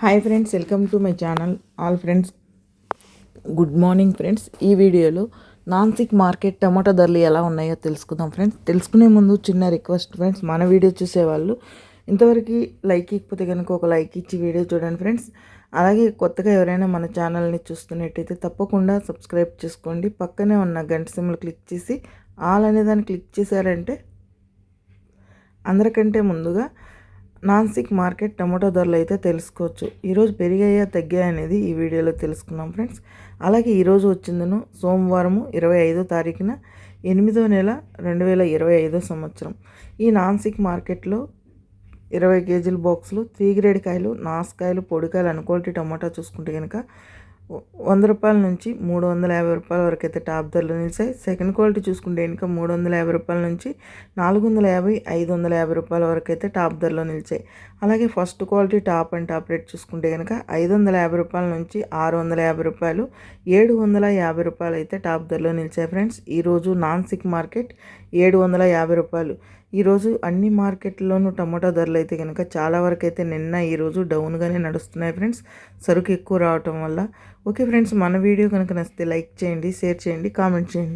Hi friends welcome to my channel. All friends good morning friends. ఈ వీడియోలో Nashik market టమాటా ధరలు ఎలా ఉన్నాయో తెలుసుకుందాం ఫ్రెండ్స్. తెలుసుకునే ముందు చిన్న రిక్వెస్ట్ ఫ్రెండ్స్ మన వీడియో చూసేవాళ్ళు ఇంతవరకు లైక్ ఇకపోతే కనుక ఒక లైక్ ఇచ్చి వీడియో చూడండి ఫ్రెండ్స్. అలాగే కొత్తగా ఎవరైనా మన ఛానల్ని చూస్తున్నట్టయితే తప్పకుండా సబ్స్క్రైబ్ చేసుకోండి. పక్కనే ఉన్న గంట సిమ్లు క్లిక్ చేసి ఆల్ అనే దాన్ని క్లిక్ చేశారంటే అందరికంటే ముందుగా నాన్సిక్ మార్కెట్ టమాటో ధరలు అయితే తెలుసుకోవచ్చు. ఈరోజు పెరిగాయా తగ్గాయా అనేది ఈ వీడియోలో తెలుసుకున్నాం ఫ్రెండ్స్. అలాగే ఈరోజు వచ్చిందను సోమవారము ఇరవై ఐదో తారీఖున ఎనిమిదో నెల రెండు వేల ఇరవై ఐదో సంవత్సరం. ఈ నాన్సిక్ మార్కెట్లో ఇరవై కేజీల బాక్సులు త్రీ గ్రేడ్ కాయలు నాసుకాయలు పొడికాయలు అనుకోటి టమాటా చూసుకుంటే కనుక వంద రూపాయల నుంచి మూడు వందల యాభై రూపాయల వరకు అయితే టాప్ ధరలు నిలిచాయి. సెకండ్ క్వాలిటీ చూసుకుంటే ఇంకా మూడు వందల యాభై రూపాయల నుంచి నాలుగు వందల యాభై ఐదు వందల యాభై రూపాయల వరకు అయితే టాప్ ధరలో నిలిచాయి. అలాగే first quality top and top rate చూసుకుంటే కనుక ఐదు వందల యాభై రూపాయల నుంచి ఆరు వందల యాభై రూపాయలు ఏడు వందల యాభై రూపాయలు అయితే టాప్ ధరలో నిలిచాయి ఫ్రెండ్స్. ఈరోజు నాన్ సిక్ మార్కెట్ ఏడు వందల యాభై రూపాయలు. ఈరోజు అన్ని మార్కెట్లోనూ టమాటా ధరలు అయితే కనుక చాలా వరకు అయితే నిన్న ఈరోజు డౌన్గానే నడుస్తున్నాయి ఫ్రెండ్స్. సరుకు ఎక్కువ రావటం వల్ల ఓకే ఫ్రెండ్స్ మన వీడియో కనుక నచ్చితే లైక్ చేయండి షేర్ చేయండి కామెంట్ చేయండి.